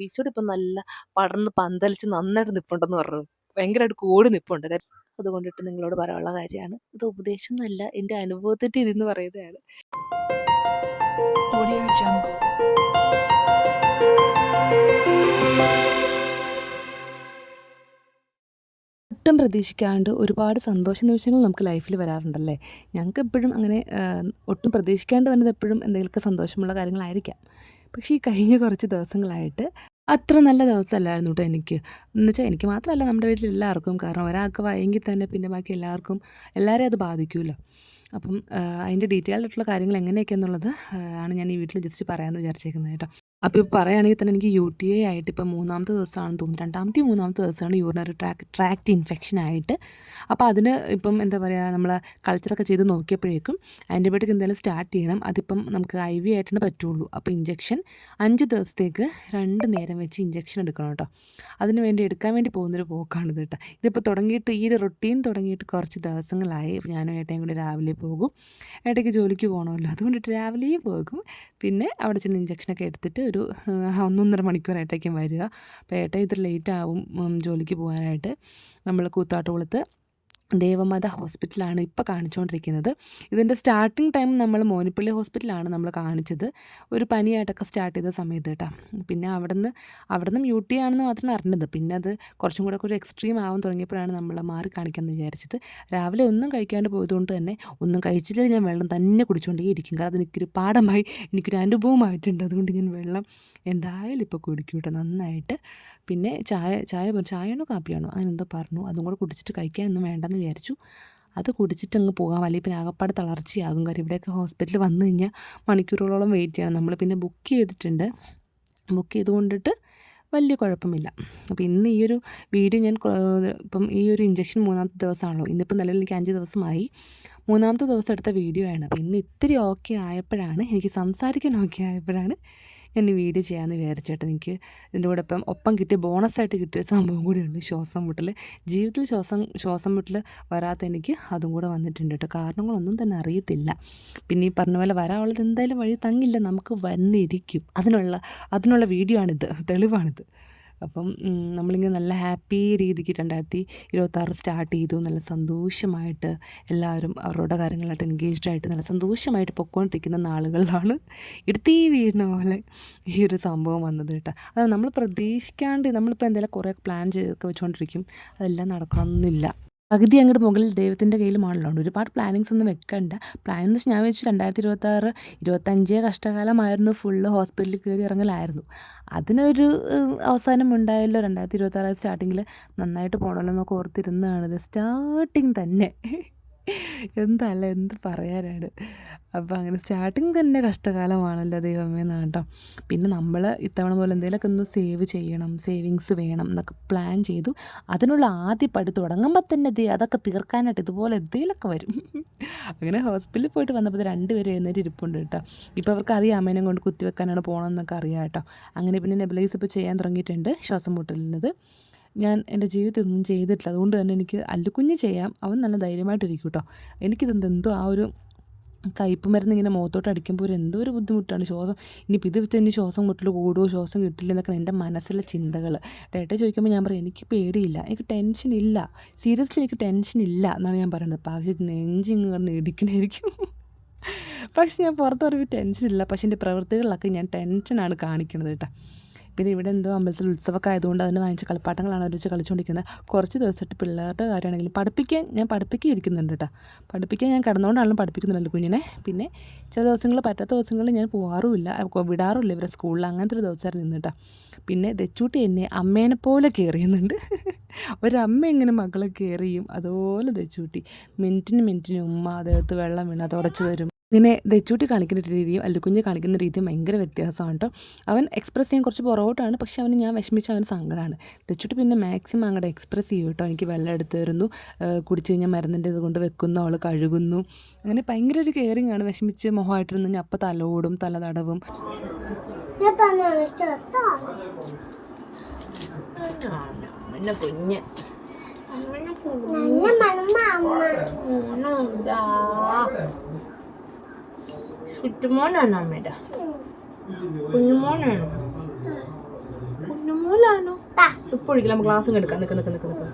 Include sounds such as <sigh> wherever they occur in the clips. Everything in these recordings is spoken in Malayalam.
എപ്പിസോഡ് ഇപ്പം നല്ല പടർന്ന് പന്തലിച്ച് നന്നായിട്ട് നിൽപ്പുണ്ടെന്ന് പറഞ്ഞു ഭയങ്കരമായിട്ട് കൂടി നിൽപ്പുണ്ട് അതുകൊണ്ടിട്ട് നിങ്ങളോട് പറയാനുള്ള കാര്യമാണ്. ഇത് ഉപദേശം എന്നല്ല എന്റെ അനുഭവത്തിന്റെ ഇതെന്ന് പറയുന്നതാണ്. ഒട്ടും പ്രതീക്ഷിക്കാണ്ട് ഒരുപാട് സന്തോഷ നിമിഷങ്ങൾ നമുക്ക് ലൈഫിൽ വരാറുണ്ടല്ലേ? ഞങ്ങൾക്ക് എപ്പോഴും അങ്ങനെ ഒട്ടും പ്രതീക്ഷിക്കാണ്ട് വരുന്നത് എപ്പോഴും എന്തെങ്കിലുമൊക്കെ സന്തോഷമുള്ള കാര്യങ്ങളായിരിക്കാം. പക്ഷേ ഈ കഴിഞ്ഞ കുറച്ച് ദിവസങ്ങളായിട്ട് അത്ര നല്ല ദിവസമല്ലായിരുന്നു കേട്ടോ എനിക്ക്. എന്ന് വെച്ചാൽ എനിക്ക് മാത്രമല്ല നമ്മുടെ വീട്ടിൽ എല്ലാവർക്കും. കാരണം ഒരാൾക്ക് വയ്യെങ്കിൽ തന്നെ പിന്നെ ബാക്കി എല്ലാവർക്കും എല്ലാവരെയും അത് ബാധിക്കുമല്ലോ അപ്പം അതിന്റെ ഡീറ്റെയിൽഡ് ആയിട്ടുള്ള കാര്യങ്ങൾ എങ്ങനെയൊക്കെയെന്നുള്ളത് ആ, ആണ് ഞാൻ ഈ വീട്ടിൽ ജസ്റ്റ് പറയാമെന്ന് വിചാരിച്ചേക്കുന്നത് കേട്ടോ അപ്പോൾ ഇപ്പോൾ പറയുകയാണെങ്കിൽ തന്നെ എനിക്ക് യു ടി ഐ ആയിട്ട് ഇപ്പോൾ മൂന്നാമത്തെ ദിവസമാണെന്ന് തോന്നുന്നു. രണ്ടാമത്തെ മൂന്നാമത്തെ ദിവസമാണ് യൂറിനറി ട്രാക്ക് ട്രാക്ട് ഇൻഫെക്ഷൻ ആയിട്ട്. അപ്പോൾ അതിന് ഇപ്പം എന്താ പറയുക നമ്മൾ കൾച്ചറൊക്കെ ചെയ്ത് നോക്കിയപ്പോഴേക്കും ആന്റിബയോട്ടിക് എന്തായാലും സ്റ്റാർട്ട് ചെയ്യണം. അതിപ്പം നമുക്ക് ഐ വി ആയിട്ടാണ് പറ്റുള്ളൂ. അപ്പോൾ ഇഞ്ചെക്ഷൻ അഞ്ച് ദിവസത്തേക്ക് രണ്ട് നേരം വെച്ച് ഇഞ്ചെക്ഷൻ എടുക്കണം കേട്ടോ അതിന് വേണ്ടി എടുക്കാൻ വേണ്ടി പോകുന്നൊരു പോക്കാണിത് കേട്ടോ. ഇതിപ്പോൾ തുടങ്ങിയിട്ട് ഈ ഒരു റൊട്ടീൻ തുടങ്ങിയിട്ട് കുറച്ച് ദിവസങ്ങളായി. ഞാനും ഏട്ടയും കൂടി രാവിലെ പോകും. ഏട്ടയ്ക്ക് ജോലിക്ക് പോകണമല്ലോ അതുകൊണ്ടിട്ട് രാവിലെയും പോകും. പിന്നെ അവിടെ ചെന്ന് ഇഞ്ചക്ഷനൊക്കെ എടുത്തിട്ട് ഒരു ഒന്നൊന്നര മണിക്കൂറായിട്ടേക്കും വരിക. അപ്പോൾ ഏട്ടാ ഇത്ര ലേറ്റ് ആവും ജോലിക്ക് പോകാനായിട്ട്. നമ്മൾ കൂത്താട്ടുകുളത്ത് ദേവമാത ഹോസ്പിറ്റലാണ് ഇപ്പോൾ കാണിച്ചുകൊണ്ടിരിക്കുന്നത് ഇതിന്റെ സ്റ്റാർട്ടിങ് ടൈം നമ്മൾ മോനിപ്പള്ളി ഹോസ്പിറ്റലാണ് നമ്മൾ കാണിച്ചത്. ഒരു പനിയായിട്ടൊക്കെ സ്റ്റാർട്ട് ചെയ്ത സമയത്ത് കേട്ടോ. പിന്നെ അവിടെ നിന്ന് അവിടെ നിന്നും യു ടി ആണെന്ന് മാത്രമാണ് അറിഞ്ഞത്. പിന്നെ അത് കുറച്ചും കൂടെ ഒരു എക്സ്ട്രീം ആവാൻ തുടങ്ങിയപ്പോഴാണ് നമ്മൾ മാറി കാണിക്കാമെന്ന് വിചാരിച്ചത്. രാവിലെ ഒന്നും കഴിക്കാണ്ട് പോയതുകൊണ്ട് തന്നെ ഒന്നും കഴിച്ചില്ലെങ്കിൽ ഞാൻ വെള്ളം തന്നെ കുടിച്ചുകൊണ്ടേ ഇരിക്കും. കാരണം അതെനിക്കൊരു പാഠമായി എനിക്കൊരു അനുഭവമായിട്ടുണ്ട്. അതുകൊണ്ട് ഞാൻ വെള്ളം എന്തായാലും ഇപ്പോൾ കുടിക്കൂട്ടോ നന്നായിട്ട് പിന്നെ ചായ ചായ ചായയാണോ കാപ്പിയാണോ? അങ്ങനെ എന്തോ പറഞ്ഞു. അതും കൂടെ കുടിച്ചിട്ട് കഴിക്കാനൊന്നും വേണ്ടെന്ന് വിചാരിച്ചു. അത് കുടിച്ചിട്ട് അങ്ങ് പോകാം. അല്ലെങ്കിൽ പിന്നെ ആകപ്പാട് തളർച്ചയാകും. കാര്യം ഇവിടെയൊക്കെ ഹോസ്പിറ്റലിൽ വന്നു കഴിഞ്ഞാൽ മണിക്കൂറുകളോളം വെയിറ്റ് ചെയ്യണം. നമ്മൾ പിന്നെ ബുക്ക് ചെയ്തിട്ടുണ്ട്. ബുക്ക് ചെയ്തുകൊണ്ടിട്ട് വലിയ കുഴപ്പമില്ല. അപ്പോൾ ഇന്ന് ഈ ഒരു വീഡിയോ ഞാൻ ഇപ്പം ഈ ഒരു ഇഞ്ചക്ഷൻ മൂന്നാമത്തെ ദിവസമാണല്ലോ. ഇന്നിപ്പം നിലവിൽ എനിക്ക് അഞ്ച് ദിവസമായി. മൂന്നാമത്തെ ദിവസം എടുത്ത വീഡിയോ ആണ്. അപ്പോൾ ഇന്ന് ഇത്തിരി ഓക്കെ ആയപ്പോഴാണ് എനിക്ക് സംസാരിക്കാൻ ഓക്കെ ആയപ്പോഴാണ് ഈ വീഡിയോ ചെയ്യാമെന്ന് വിചാരിച്ചേട്ടോ എനിക്ക് ഇതിന്റെ കൂടെ ഇപ്പം ഒപ്പം കിട്ടിയ ബോണസായിട്ട് കിട്ടിയ സംഭവം കൂടിയുണ്ട് ശ്വാസം മുട്ടൽ. ജീവിതത്തിൽ ശ്വാസം ശ്വാസം മുട്ടൽ വരാത്ത എനിക്ക് അതും കൂടെ വന്നിട്ടുണ്ട് കേട്ടോ. കാരണങ്ങളൊന്നും തന്നെ അറിയത്തില്ല. പിന്നെ ഈ പറഞ്ഞ പോലെ വരാനുള്ളത് എന്തായാലും വഴി തങ്ങില്ല. നമുക്ക് വന്നിരിക്കും. അതിനുള്ള അതിനുള്ള വീഡിയോ ആണിത്. തെളിവാണിത്. അപ്പം നമ്മളിങ്ങനെ നല്ല ഹാപ്പി രീതിക്ക് രണ്ടായിരത്തി ഇരുപത്താറ് സ്റ്റാർട്ട് ചെയ്തു. നല്ല സന്തോഷമായിട്ട് എല്ലാവരും അവരുടെ കാര്യങ്ങളായിട്ട് എൻഗേജ്ഡ് ആയിട്ട് നല്ല സന്തോഷമായിട്ട് പൊയ്ക്കൊണ്ടിരിക്കുന്ന നാളുകളിലാണ് എടുത്തീ വീഴുന്ന പോലെ ഈ ഒരു സംഭവം വന്നത് കേട്ടോ. അത് നമ്മൾ പ്രതീക്ഷിക്കാണ്ട് നമ്മളിപ്പോൾ എന്തെങ്കിലും കുറേ പ്ലാൻ ചെയ്തൊക്കെ വെച്ചുകൊണ്ടിരിക്കും അതെല്ലാം നടക്കണമെന്നില്ല പകുതി അങ്ങോട്ട് മുകളിൽ ദൈവത്തിന്റെ കയ്യിലുമാണല്ലോ ഒരുപാട് പ്ലാനിങ്സ് ഒന്നും വെക്കണ്ട. പ്ലാൻ എന്ന് വെച്ചാൽ ഞാൻ വെച്ചു രണ്ടായിരത്തി ഇരുപത്താറ് ഇരുപത്തഞ്ച് കഷ്ടകാലമായിരുന്നു. ഫുള്ള് ഹോസ്പിറ്റലിൽ കയറി ഇറങ്ങലായിരുന്നു. അതിനൊരു അവസാനം ഉണ്ടായല്ലോ രണ്ടായിരത്തി ഇരുപത്താറ് സ്റ്റാർട്ടിങ്ങിൽ നന്നായിട്ട് പോകണമല്ലോ എന്നൊക്കെ ഓർത്തിരുന്നതാണ്. സ്റ്റാർട്ടിങ് തന്നെ. എന്തല്ല എന്ത് പറയാനാണ്. അപ്പോൾ അങ്ങനെ സ്റ്റാർട്ടിങ് തന്നെ കഷ്ടകാലമാണല്ലോ ദൈവമേ കേട്ടോ പിന്നെ നമ്മൾ ഇത്തവണ പോലെ എന്തെങ്കിലുമൊക്കെ ഒന്ന് സേവ് ചെയ്യണം സേവിങ്സ് വേണം എന്നൊക്കെ പ്ലാൻ ചെയ്തു. അതിനുള്ള ആദ്യ പടി തുടങ്ങുമ്പോൾ തന്നെ ദേ അതൊക്കെ തീർക്കാനായിട്ട് ഇതുപോലെ എന്തെങ്കിലുമൊക്കെ വരും. അങ്ങനെ ഹോസ്പിറ്റലിൽ പോയിട്ട് വന്നപ്പോൾ രണ്ടുപേരും എഴുന്നേറ്റ് ഇരിപ്പുണ്ട് കേട്ടോ. ഇപ്പോൾ അവർക്ക് അറിയാം അമ്മേനെ കൊണ്ട് കുത്തിവെക്കാനാണ് പോകണമെന്നൊക്കെ അറിയാം കേട്ടോ. അങ്ങനെ പിന്നെ നെബിലൈസ് ഇപ്പോൾ ചെയ്യാൻ തുടങ്ങിയിട്ടുണ്ട് ശ്വാസം മുട്ടലിനത്. ഞാൻ എന്റെ ജീവിതത്തിൽ ഒന്നും ചെയ്തിട്ടില്ല. അതുകൊണ്ട് തന്നെ എനിക്ക് അല്ലുക്കുഞ്ഞ് ചെയ്യാം. അവൻ നല്ല ധൈര്യമായിട്ടിരിക്കും കേട്ടോ. എനിക്കിതെന്ത് എന്തോ ആ ഒരു കയ്പ്പ് മരുന്ന് ഇങ്ങനെ മുഖത്തോട്ട് അടിക്കുമ്പോൾ ഒരു എന്തോ ഒരു ബുദ്ധിമുട്ടാണ്. ശ്വാസം ഇനിയിപ്പോൾ ഇത് വെച്ച് എന്റെ ശ്വാസം മുട്ടൽ കൂടുമോ ശ്വാസം കിട്ടില്ല എന്നൊക്കെ എന്റെ മനസ്സിലെ ചിന്തകൾ ഡേട്ട ചോദിക്കുമ്പോൾ ഞാൻ പറയും എനിക്ക് പേടിയില്ല. എനിക്ക് ടെൻഷൻ ഇല്ല. സീരിയസ്ലി എനിക്ക് ടെൻഷൻ ഇല്ല എന്നാണ് ഞാൻ പറയുന്നത്. പക്ഷേ നെഞ്ചിങ് കിടന്ന് ഇടിക്കണായിരിക്കും. പക്ഷെ ഞാൻ പുറത്ത് പറയുമ്പോൾ ടെൻഷൻ ഇല്ല. പക്ഷേ എന്റെ പ്രവൃത്തികളിലൊക്കെ ഞാൻ ടെൻഷനാണ് കാണിക്കുന്നത് കേട്ടോ. പിന്നെ ഇവിടെ എന്തോ അമ്പലത്തിൽ ഉത്സവമൊക്കെ ആയതുകൊണ്ട് അതിന് വാങ്ങിച്ച കളിപ്പാട്ടങ്ങളാണ് അവർ വെച്ച് കളിച്ചുകൊണ്ടിരിക്കുന്നത് കുറച്ച് ദിവസമായിട്ട് പിള്ളേരുടെ കാര്യമാണെങ്കിലും പഠിപ്പിക്കാൻ ഞാൻ പഠിപ്പിക്കാൻ ഇരിക്കുന്നുണ്ട് കേട്ടോ. പഠിപ്പിക്കാൻ ഞാൻ കിടന്നുകൊണ്ടാണ് പഠിപ്പിക്കുന്നുണ്ടല്ലോ കുഞ്ഞിനെ. പിന്നെ ചില ദിവസങ്ങൾ പറ്റാത്ത ദിവസങ്ങളിൽ ഞാൻ പോകാറുമില്ല വിടാറുമില്ല ഇവരെ സ്കൂളിൽ അങ്ങനത്തെ ഒരു ദിവസമായിരുന്നു നിന്നിട്ടാ പിന്നെ ദച്ചൂട്ടി എന്നെ അമ്മേനെ പോലെ കയറിയുന്നുണ്ട് ഒരമ്മ എങ്ങനെ മകളെ കയറിയും അതുപോലെ ദച്ചൂട്ടി മിനിറ്റിന് മിനിറ്റിന് ഉമ്മ അദ്ദേഹത്ത് വെള്ളം വീണ് അത് ഉടച്ചു തരും. ഇങ്ങനെ ദച്ചൂട്ടി കാണിക്കുന്ന രീതിയും അല്ലുക്കുഞ്ഞ് കാണിക്കുന്ന രീതിയും ഭയങ്കര വ്യത്യാസമാണ് കേട്ടോ അവൻ എക്സ്പ്രസ് ചെയ്യാൻ കുറച്ച് പുറകോട്ടാണ്. പക്ഷേ അവന് ഞാൻ വിഷമിച്ച അവൻ സങ്കടമാണ് ദച്ചൂട്ടി പിന്നെ മാക്സിമം അങ്ങോട്ട് എക്സ്പ്രസ് ചെയ്യും കേട്ടോ എനിക്ക് വെള്ളം എടുത്തു തരുന്നു. കുടിച്ച് കഴിഞ്ഞാൽ മരുന്നിന്റെ ഇത് കൊണ്ട് വെക്കുന്നു. അവൾ കഴുകുന്നു. അങ്ങനെ ഭയങ്കര ഒരു കെയറിങ് ആണ്. വിഷമിച്ച് മുഖമായിട്ടിരുന്ന് ഞാൻ അപ്പം തലോടും തല തടവും. പിന്നെ കുഞ്ഞ്. നല്ല അമ്മ. ചുറ്റുമോനാണ് അമ്മയുടെ കുഞ്ഞുമോനാണോ? ഇപ്പോഴേക്കും നമ്മൾ ഗ്ലാസ് എടുക്കാം. നിൽക്ക് നിൽക്ക് നിൽക്ക് നിൽക്ക്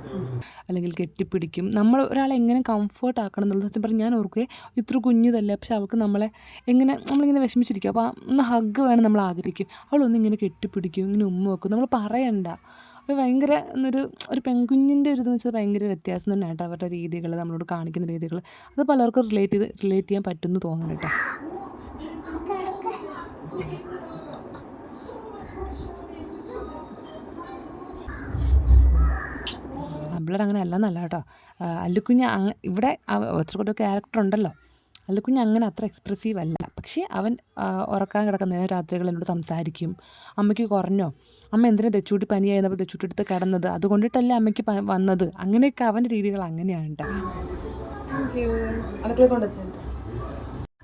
അല്ലെങ്കിൽ കെട്ടിപ്പിടിക്കും. നമ്മൾ ഒരാളെ എങ്ങനെ കംഫർട്ട് ആക്കണം എന്നുള്ളത് സത്യം പറഞ്ഞാൽ ഞാൻ ഓർക്കുക ഇത്ര കുഞ്ഞിതല്ലേ. പക്ഷെ അവൾക്ക് നമ്മളെ എങ്ങനെ നമ്മളിങ്ങനെ വിഷമിച്ചിരിക്കും. അപ്പോൾ ഒന്ന് ഹഗ് വേണം നമ്മൾ ആഗ്രഹിക്കും. അവളൊന്നിങ്ങനെ കെട്ടിപ്പിടിക്കും ഇങ്ങനെ ഉമ്മ വെക്കും. നമ്മൾ പറയണ്ട. അപ്പോൾ ഭയങ്കര എന്നൊരു ഒരു പെൺകുഞ്ഞിന്റെ ഒരു ഇതെന്ന് വെച്ചാൽ ഭയങ്കര വ്യത്യാസം തന്നെ കേട്ടോ അവരുടെ രീതികൾ നമ്മളോട് കാണിക്കുന്ന രീതികൾ അത് പലർക്കും റിലേറ്റ് ചെയ്ത് റിലേറ്റ് ചെയ്യാൻ പറ്റുമെന്ന് തോന്നുന്നു കേട്ടോ. അമ്പിളർ അങ്ങനെ അല്ലെന്നല്ല കേട്ടോ. അല്ലുക്കുഞ്ഞ് അങ്ങ് ഇവിടെ ഒത്തിരി ക്യാരക്ടർ ഉണ്ടല്ലോ. അല്ലുക്കുഞ്ഞ് അങ്ങനെ അത്ര എക്സ്പ്രസീവ് അല്ല. പക്ഷേ അവൻ ഉറക്കാൻ കിടക്കുന്ന രാത്രികൾ എന്നോട് സംസാരിക്കും. അമ്മയ്ക്ക് കുറഞ്ഞോ? അമ്മ എന്തിനാ തെച്ചൂട്ടി പനിയായിരുന്നപ്പോൾ തെച്ചൂട്ടി എടുത്ത് കിടന്നത്? അതുകൊണ്ടിട്ടല്ലേ അമ്മയ്ക്ക് വന്നത്? അങ്ങനെയൊക്കെ അവന്റെ രീതികൾ അങ്ങനെയാണ് കേട്ടോ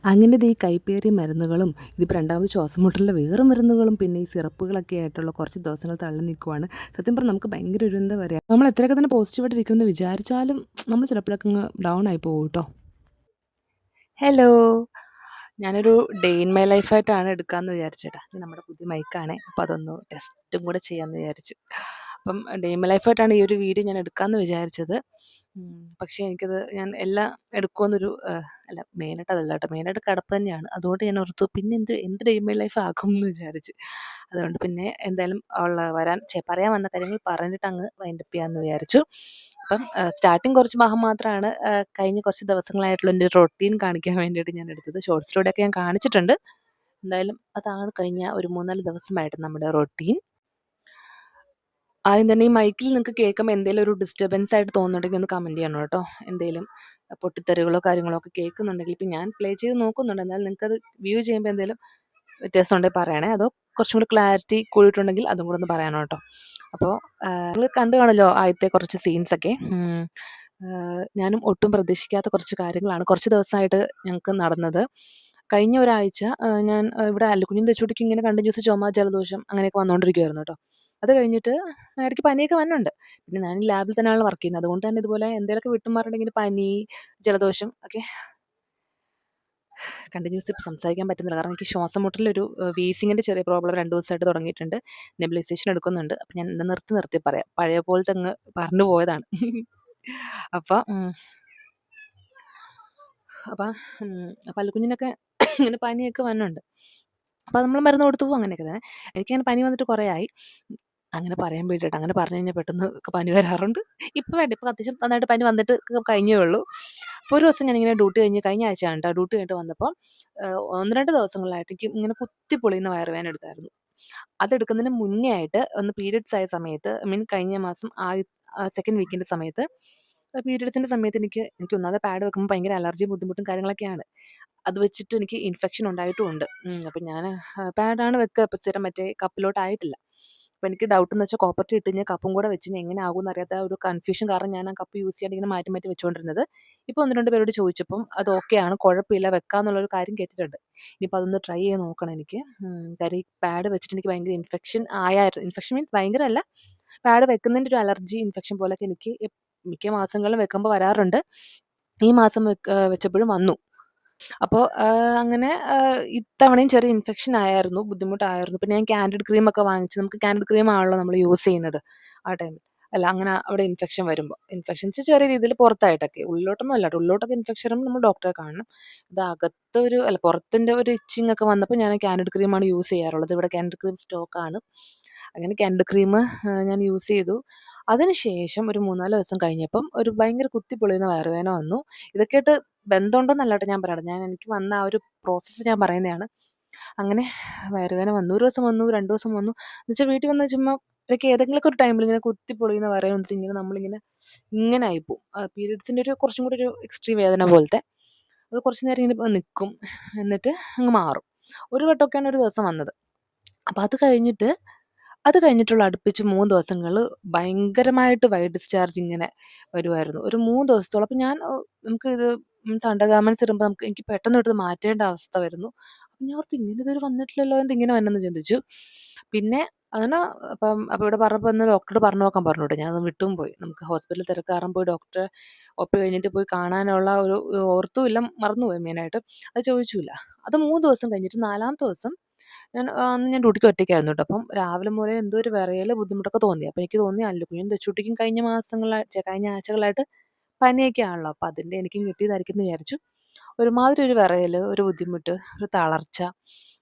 അങ്ങനെ ദേ ഈ കൈപ്പേറിയ മരുന്നുകളും ഇതിപ്പോൾ രണ്ടാമത് ശ്വാസം മുട്ടലിന്റെ വേറെ മരുന്നുകളും പിന്നെ ഈ സിറപ്പുകളൊക്കെ ആയിട്ടുള്ള കുറച്ച് ദിവസങ്ങൾ തള്ളി നിൽക്കുവാണ് സത്യം പറഞ്ഞാൽ നമുക്ക് ഭയങ്കര ഒരു എന്താ പറയുക നമ്മൾ എത്രയൊക്കെ തന്നെ പോസിറ്റീവായിട്ട് ഇരിക്കുമെന്ന് വിചാരിച്ചാലും നമ്മൾ ചിലപ്പോഴൊക്കെ ഡൗൺ ആയി പോകും കേട്ടോ ഹലോ ഞാനൊരു ഡേ ഇൻ മൈ ലൈഫായിട്ടാണ് എടുക്കാമെന്ന് വിചാരിച്ചേട്ടാ. ഇത് നമ്മുടെ പുതിയ മൈക്കാണേ അപ്പോൾ അതൊന്ന് ടെസ്റ്റും കൂടെ ചെയ്യാമെന്ന് വിചാരിച്ചു. അപ്പം ഡേ ഇൻ മൈ ലൈഫായിട്ടാണ് ഈ ഒരു വീഡിയോ ഞാൻ എടുക്കാമെന്ന് വിചാരിച്ചത്. പക്ഷേ എനിക്കത് ഞാൻ എല്ലാം എടുക്കുമെന്നൊരു അല്ല മെയിനായിട്ട് അതല്ല കേട്ടോ. മെയിനായിട്ട് കിടപ്പ് തന്നെയാണ്. അതുകൊണ്ട് ഞാൻ ഓർത്തു പിന്നെ എന്ത് എന്ത് ഡേ ഇൻ മൈ ലൈഫ് ആക്കും എന്ന് വിചാരിച്ച്. അതുകൊണ്ട് പിന്നെ എന്തായാലും ഉള്ള വരാൻ പറയാൻ വന്ന കാര്യങ്ങൾ പറഞ്ഞിട്ട് അങ്ങ് വൈൻഡപ്പ് ചെയ്യാമെന്ന് വിചാരിച്ചു. അപ്പം സ്റ്റാർട്ടിങ് കുറച്ച് ഭാഗം മാത്രമാണ് കഴിഞ്ഞ കുറച്ച് ദിവസങ്ങളായിട്ടുള്ള എന്റെ റൊട്ടീൻ കാണിക്കാൻ വേണ്ടിയിട്ട് ഞാൻ എടുത്തത്. ഷോർട്സിലൂടെയൊക്കെ ഞാൻ കാണിച്ചിട്ടുണ്ട്. എന്തായാലും അതാണ് കഴിഞ്ഞ ഒരു മൂന്നാൽ ദിവസമായിട്ട് നമ്മുടെ റൊട്ടീൻ. ആദ്യം തന്നെ ഈ മൈക്കിൽ നിങ്ങൾക്ക് കേൾക്കുമ്പോൾ എന്തെങ്കിലും ഒരു ഡിസ്റ്റർബൻസ് ആയിട്ട് തോന്നുന്നുണ്ടെങ്കിൽ ഒന്ന് കമന്റ് ചെയ്യണം കേട്ടോ. എന്തെങ്കിലും പൊട്ടിത്തെറികളോ കാര്യങ്ങളോ ഒക്കെ കേൾക്കുന്നുണ്ടെങ്കിൽ ഇപ്പം ഞാൻ പ്ലേ ചെയ്ത് നോക്കുന്നുണ്ട്. എന്നാൽ നിങ്ങൾക്കത് വ്യൂ ചെയ്യുമ്പോൾ എന്തെങ്കിലും വ്യത്യാസം ഉണ്ടെങ്കിൽ പറയണേ. അതോ കുറച്ചും കൂടി ക്ലാരിറ്റി കൂടിയിട്ടുണ്ടെങ്കിൽ അതും കൂടെ ഒന്ന് പറയണം കേട്ടോ. അപ്പോൾ നിങ്ങൾ കണ്ടു കാണല്ലോ ആദ്യത്തെ കുറച്ച് സീൻസൊക്കെ ഞാനും ഒട്ടും പ്രതീക്ഷിക്കാത്ത കുറച്ച് കാര്യങ്ങളാണ് കുറച്ച് ദിവസമായിട്ട് ഞങ്ങൾക്ക് നടന്നത്. കഴിഞ്ഞ ഒരാഴ്ച ഞാൻ ഇവിടെ അല്ലുക്കുഞ്ഞും തെച്ചുടിക്കും ഇങ്ങനെ കണ്ടിന്യൂസ് ചുമ ജലദോഷം അങ്ങനെയൊക്കെ വന്നുകൊണ്ടിരിക്കുമായിരുന്നു കേട്ടോ. അത് കഴിഞ്ഞിട്ട് ഇടയ്ക്ക് പനിയൊക്കെ വന്നുണ്ട് പിന്നെ ഞാൻ ലാബിൽ തന്നെയാണ് വർക്ക് ചെയ്യുന്നത്. അതുകൊണ്ട് തന്നെ ഇതുപോലെ എന്തെങ്കിലുമൊക്കെ വിട്ടുമാറുണ്ടെങ്കിൽ പനി ജലദോഷം ഒക്കെ കണ്ടിന്യൂസ് ഇപ്പോൾ സംസാരിക്കാൻ പറ്റുന്നില്ല. കാരണം എനിക്ക് ശ്വാസം മുട്ടലൊരു വീസിങ്ങിന്റെ ചെറിയ പ്രോബ്ലം രണ്ട് ദിവസമായിട്ട് തുടങ്ങിയിട്ടുണ്ട്. നെബിലൈസേഷൻ എടുക്കുന്നുണ്ട്. അപ്പം ഞാൻ നിർത്തി നിർത്തി പറയാം. പഴയ പോലത്തെ അങ്ങ് പറഞ്ഞു പോയതാണ്. അപ്പം. അപ്പം പല്ലുകുഞ്ഞിനൊക്കെ ഇങ്ങനെ പനിയൊക്കെ വന്നുണ്ട് അപ്പോൾ നമ്മൾ മരുന്ന് കൊടുത്തു പോകും അങ്ങനെയൊക്കെ തന്നെ. എനിക്കങ്ങനെ പനി വന്നിട്ട് കുറേ ആയി. അങ്ങനെ പറയാൻ വേണ്ടിയിട്ട് അങ്ങനെ പറഞ്ഞു കഴിഞ്ഞാൽ പെട്ടെന്ന് പനി വരാറുണ്ട്. ഇപ്പോൾ വേണ്ട. ഇപ്പോൾ അത്യാവശ്യം നന്നായിട്ട് പനി വന്നിട്ട് കഴിഞ്ഞേ ഉള്ളൂ. അപ്പോൾ ഒരു ദിവസം ഞാനിങ്ങനെ ഡ്യൂട്ടി കഴിഞ്ഞ് കഴിഞ്ഞ ആഴ്ച കേട്ടോ ഡ്യൂട്ടി കഴിഞ്ഞിട്ട് വന്നപ്പോൾ ഒന്ന് രണ്ട് ദിവസങ്ങളായിട്ട് എനിക്ക് ഇങ്ങനെ കുത്തി പൊളിയുന്ന വയറുവേദന എടുത്തായിരുന്നു. അതെടുക്കുന്നതിന് മുന്നേ ആയിട്ട് ഒന്ന് പീരിയഡ്സ് ആയ സമയത്ത് മീൻ കഴിഞ്ഞ മാസം ആ സെക്കൻഡ് വീക്കിന്റെ സമയത്ത് പീരിയഡ്സിന്റെ സമയത്ത് എനിക്ക് എനിക്ക് ഒന്നാമത് പാഡ് വെക്കുമ്പോൾ ഭയങ്കര അലർജിയും ബുദ്ധിമുട്ടും കാര്യങ്ങളൊക്കെയാണ്. അത് വെച്ചിട്ട് എനിക്ക് ഇൻഫെക്ഷൻ ഉണ്ടായിട്ടും ഉണ്ട്. അപ്പം ഞാൻ പാഡാണ് വെക്കുക ഇപ്പം സ്ഥിരം മറ്റേ കപ്പിലോട്ടായിട്ടില്ല അപ്പോൾ എനിക്ക് ഡൗട്ട് എന്ന് വെച്ചാൽ കോപ്പർട്ടി ഇട്ട് കഴിഞ്ഞാൽ കപ്പും കൂടെ വെച്ച് എങ്ങനെ ആകുമെന്ന് അറിയാത്ത ഒരു കൺഫ്യൂഷൻ കാരണം ഞാൻ ആ കപ്പ് യൂസ് ചെയ്യാണ്ട് ഇങ്ങനെ മാറ്റി മാറ്റി വെച്ചുകൊണ്ടിരുന്നത് ഇപ്പോൾ ഒന്ന് രണ്ട് പേരോട് ചോദിച്ചപ്പം അത് ഓക്കെയാണ് കുഴപ്പമില്ല വെക്കാന്നുള്ളൊരു കാര്യം കേട്ടിട്ടുണ്ട്. ഇനിയിപ്പോൾ അതൊന്ന് ട്രൈ ചെയ്ത് നോക്കണം എനിക്ക്. കാര്യം ഈ പാഡ് വെച്ചിട്ട് എനിക്ക് ഭയങ്കര ഇൻഫെക്ഷൻ ആയായിരുന്നു ഇൻഫെക്ഷൻ മീൻസ് ഭയങ്കര അല്ല പാഡ് വെക്കുന്നതിന്റെ ഒരു അലർജി ഇൻഫെക്ഷൻ പോലെയൊക്കെ എനിക്ക് മിക്ക മാസങ്ങളിലും വെക്കുമ്പോൾ വരാറുണ്ട്. ഈ മാസം വെച്ചപ്പോഴും വന്നു. അപ്പോൾ അങ്ങനെ ഇത്തവണയും ചെറിയ ഇൻഫെക്ഷൻ ആയിരുന്നു ബുദ്ധിമുട്ടായിരുന്നു. പിന്നെ ഞാൻ കാൻഡിഡ് ക്രീം ഒക്കെ വാങ്ങിച്ചു നമുക്ക് കാൻഡിഡ് ക്രീം ആണല്ലോ നമ്മൾ യൂസ് ചെയ്യുന്നത് ആ ടൈമിൽ അല്ല അങ്ങനെ അവിടെ ഇൻഫെക്ഷൻ വരുമ്പോൾ ഇൻഫെക്ഷൻസ് ചെറിയ രീതിയിൽ പുറത്തായിട്ടൊക്കെ. ഉള്ളിലോട്ടൊന്നും അല്ല ഉള്ളിലോട്ടൊക്കെ ഇൻഫെക്ഷൻ വരുമ്പോൾ നമ്മൾ ഡോക്ടറെ കാണണം. ഇത് അകത്ത് ഒരു അല്ല പുറത്തിന്റെ ഒരു ഇച്ചിങ് ഒക്കെ വന്നപ്പോൾ ഞാൻ കാൻഡിഡ് ക്രീമാണ് യൂസ് ചെയ്യാറുള്ളത്. ഇവിടെ കാൻഡിഡ് ക്രീം സ്റ്റോക്കാണ് അങ്ങനെ കാൻഡിഡ് ക്രീം ഞാൻ യൂസ് ചെയ്തു. അതിനുശേഷം ഒരു മൂന്നാൽ ദിവസം കഴിഞ്ഞപ്പം ഒരു ഭയങ്കര കുത്തിപ്പൊളിയുന്ന വയറുവേദന വന്നു. ഇതൊക്കെയായിട്ട് ബന്ധമുണ്ടോന്നല്ല കേട്ടോ ഞാൻ പറയണത് ഞാൻ എനിക്ക് വന്ന ആ ഒരു പ്രോസസ്സ് ഞാൻ പറയുന്നതാണ്. അങ്ങനെ വയറുവേദന വന്നു. ഒരു ദിവസം വന്നു രണ്ടു ദിവസം വന്നു. എന്നുവെച്ചാൽ വീട്ടിൽ വന്ന് ചുമ്മാ ഇടയ്ക്ക് ഏതെങ്കിലുമൊക്കെ ഒരു ടൈമിൽ ഇങ്ങനെ കുത്തിപ്പൊളിയുന്ന വയറുവേദന വന്നിട്ട് ഇങ്ങനെ നമ്മളിങ്ങനെ ഇങ്ങനെ ആയിപ്പോവും പീരീഡ്സിന്റെ ഒരു കുറച്ചും കൂടി ഒരു എക്സ്ട്രീം വേദന പോലത്തെ. അത് കുറച്ച് നേരം ഇങ്ങനെ നിൽക്കും എന്നിട്ട് അങ്ങ് മാറും. ഒരു വട്ടമൊക്കെയാണ് ഒരു ദിവസം വന്നത്. അപ്പോൾ അത് കഴിഞ്ഞിട്ട് അത് കഴിഞ്ഞിട്ടുള്ള അടുപ്പിച്ച് മൂന്ന് ദിവസങ്ങൾ ഭയങ്കരമായിട്ട് വൈ ഡിസ്ചാർജ് ഇങ്ങനെ വരുമായിരുന്നു ഒരു മൂന്ന് ദിവസത്തോളം. അപ്പം ഞാൻ നമുക്ക് ഇത് മീൻസ് അണ്ടർഗാർമെന്റ്സ് ഇടുമ്പോൾ നമുക്ക് എനിക്ക് പെട്ടെന്ന് എടുത്ത് മാറ്റേണ്ട അവസ്ഥ വരുന്നു. അപ്പം ഞാൻ ഓർത്ത് ഇങ്ങനെ ഇതൊരു വന്നിട്ടില്ലല്ലോ എന്ത് ഇങ്ങനെ വന്നെന്ന് ചിന്തിച്ചു. പിന്നെ അങ്ങനെ അപ്പം അപ്പോൾ ഇവിടെ പറഞ്ഞപ്പോൾ ഒന്ന് ഡോക്ടറോട് പറഞ്ഞു നോക്കാൻ പറഞ്ഞു കേട്ടോ ഞാനത് വിട്ടും പോയി. നമുക്ക് ഹോസ്പിറ്റലിൽ തിരക്കാറാൻ പോയി. ഡോക്ടറെ ഒപ്പി കഴിഞ്ഞിട്ട് പോയി കാണാനുള്ള ഒരു ഓർത്തുമില്ല മറന്നുപോയി മെയിനായിട്ട് അത് ചോദിച്ചില്ല. അത് മൂന്ന് ദിവസം കഴിഞ്ഞിട്ട് നാലാമത്തെ ദിവസം ഞാൻ അന്ന് ഞാൻ ഡ്യൂട്ടിക്ക് ഒറ്റയ്ക്കായിരുന്നു കേട്ടോ. അപ്പം രാവിലെ മുതലേ എന്തോ ഒരു വിറയൽ ബുദ്ധിമുട്ടൊക്കെ തോന്നി. അപ്പോൾ എനിക്ക് തോന്നി അല്ലുക്കുഞ്ഞും തെച്ചുട്ടിക്കും കഴിഞ്ഞ മാസങ്ങളായി കഴിഞ്ഞ ആഴ്ചകളായിട്ട് പനിയൊക്കെ ആണല്ലോ. അപ്പോൾ അതിന്റെ എനിക്കും കിട്ടിയതായിരിക്കും എന്ന് വിചാരിച്ചു. ഒരുമാതിരി ഒരു വിറയൽ ഒരു ബുദ്ധിമുട്ട് ഒരു തളർച്ച.